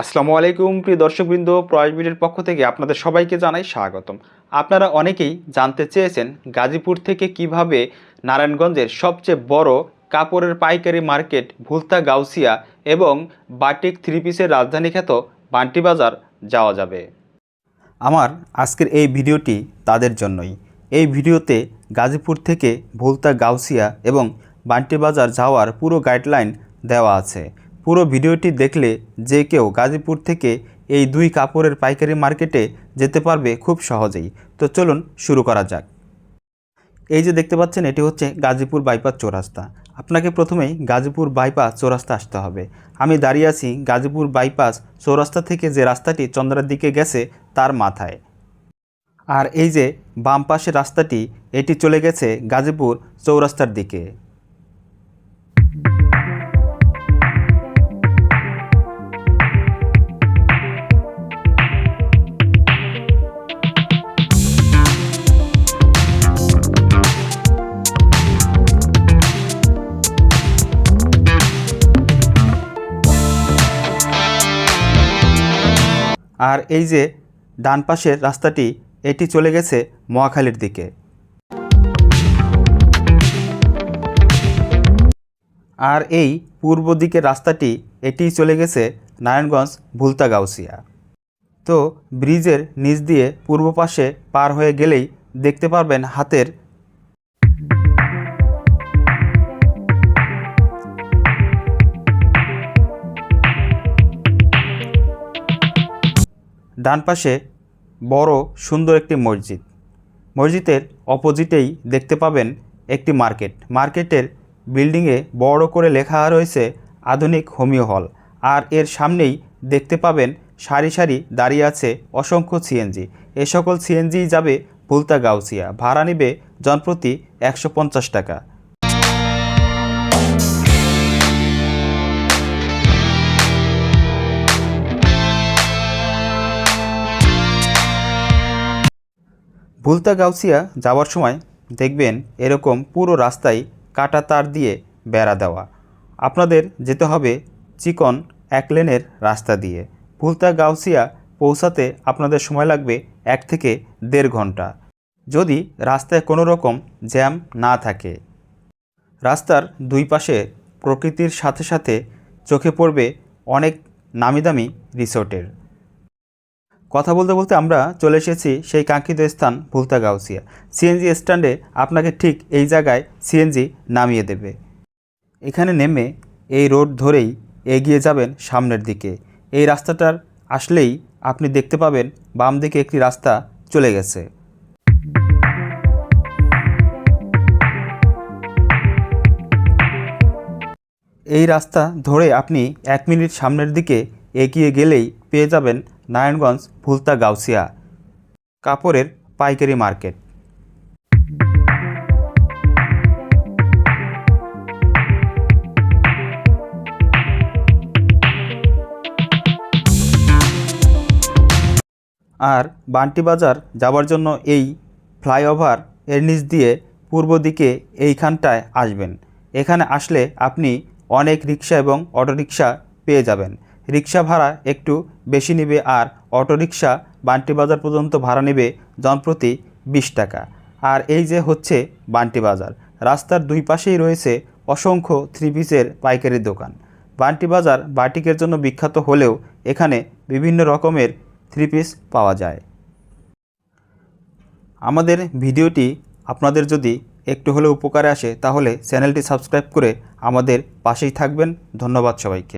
আসসালামু আলাইকুম, প্রিয় দর্শকবৃন্দ প্রয়াসবিডের পক্ষ থেকে আপনাদের সবাইকে জানাই স্বাগতম। আপনারা অনেকেই জানতে চেয়েছেন গাজীপুর থেকে কীভাবে নারায়ণগঞ্জের সবচেয়ে বড় কাপড়ের পাইকারি মার্কেট ভুলতা গাউসিয়া এবং বাটিক থ্রি পিসের রাজধানী খ্যাত বান্টি বাজার যাওয়া যাবে। আমার আজকের এই ভিডিওটি তাদের জন্যই। এই ভিডিওতে গাজীপুর থেকে ভুলতা গাউসিয়া এবং বান্টি বাজার যাওয়ার পুরো গাইডলাইন দেওয়া আছে। পুরো ভিডিওটি দেখলে যে কেউ গাজীপুর থেকে এই দুই কাপড়ের পাইকারি মার্কেটে যেতে পারবে খুব সহজেই। তো চলুন শুরু করা যাক। এই যে দেখতে পাচ্ছেন, এটি হচ্ছে গাজীপুর বাইপাস চৌরাস্তা। আপনাকে প্রথমেই গাজীপুর বাইপাস চৌরাস্তা আসতে হবে। আমি দাঁড়িয়ে আছি গাজীপুর বাইপাস চৌরাস্তা থেকে যে রাস্তাটি চন্দ্রার দিকে গেছে, তার মাথায়। আর এই যে বাম পাশের রাস্তাটি, এটি চলে গেছে গাজীপুর চৌরাস্তার দিকে। আর এই যে ডান পাশের রাস্তাটি, এটি চলে গেছে মহাখালীর দিকে। আর এই পূর্ব দিকের রাস্তাটি এটি চলে গেছে নারায়ণগঞ্জ ভুলতাগাউসিয়া। তো ব্রিজের নিচ দিয়ে পূর্ব পাশে পার হয়ে গেলেই দেখতে পারবেন হাতের ডান পাশে বড় সুন্দর একটি মসজিদ। মসজিদের অপোজিটেই দেখতে পাবেন একটি মার্কেট। মার্কেটের বিল্ডিংয়ে বড় করে লেখা রয়েছে আধুনিক হোমিও হল। আর এর সামনেই দেখতে পাবেন সারি সারি দাঁড়িয়ে আছে অসংখ্য সিএনজি। এ সকল সিএনজি যাবে ভুলতা গাউসিয়া। ভাড়া নেবে জনপ্রতি একশো পঞ্চাশ টাকা। ভুলতা গাউসিয়া যাওয়ার সময় দেখবেন এরকম পুরো রাস্তায় কাটা তার দিয়ে বেড়া দেওয়া। আপনাদের যেতে হবে চিকন এক লেনের রাস্তা দিয়ে। ভুলতা গাউসিয়া পৌঁছাতে আপনাদের সময় লাগবে এক থেকে দেড় ঘণ্টা। যদি রাস্তায় কোনো রকম জ্যাম না থাকে। রাস্তার দুই পাশে প্রকৃতির সাথে সাথে চোখে পড়বে অনেক নামি দামি রিসোর্টের। কথা বলতে বলতে আমরা চলে এসেছি সেই কাঙ্ক্ষিত স্থান ভুলতা গাউসিয়া। সিএনজি স্ট্যান্ডে আপনাকে ঠিক এই জায়গায় সিএনজি নামিয়ে দেবে। এখানে নেমে এই রোড ধরেই এগিয়ে যাবেন সামনের দিকে। এই রাস্তাটার আসলেই আপনি দেখতে পাবেন বাম দিকে একটি রাস্তা চলে গেছে। এই রাস্তা ধরে আপনি এক মিনিট সামনের দিকে এগিয়ে গেলেই পেয়ে যাবেন নারায়ণগঞ্জ, ভুলতা, গাউসিয়া। কাপড়ের পাইকারি মার্কেট। আর বান্টি বাজার যাওয়ার জন্য এই ফ্লাইওভার এর নিচ দিয়ে পূর্ব দিকে এইখানটায় আসবেন। এখানে আসলে আপনি অনেক রিক্সা এবং অটোরিকশা পেয়ে যাবেন। রিক্সা ভাড়া একটু বেশি নেবে আর অটোরিকশা বান্টি বাজার পর্যন্ত ভাড়া নেবে জনপ্রতি বিশ টাকা। আর এই যে হচ্ছে বান্টি বাজার, রাস্তার দুই পাশেই রয়েছে অসংখ্য থ্রি পিসের পাইকারি দোকান। বান্টি বাজার বাটিকের জন্য বিখ্যাত হলেও এখানে বিভিন্ন রকমের থ্রি পিস পাওয়া যায়। আমাদের ভিডিওটি আপনাদের যদি একটু হলেও উপকারে আসে তাহলে চ্যানেলটি সাবস্ক্রাইব করে আমাদের পাশেই থাকবেন। ধন্যবাদ সবাইকে।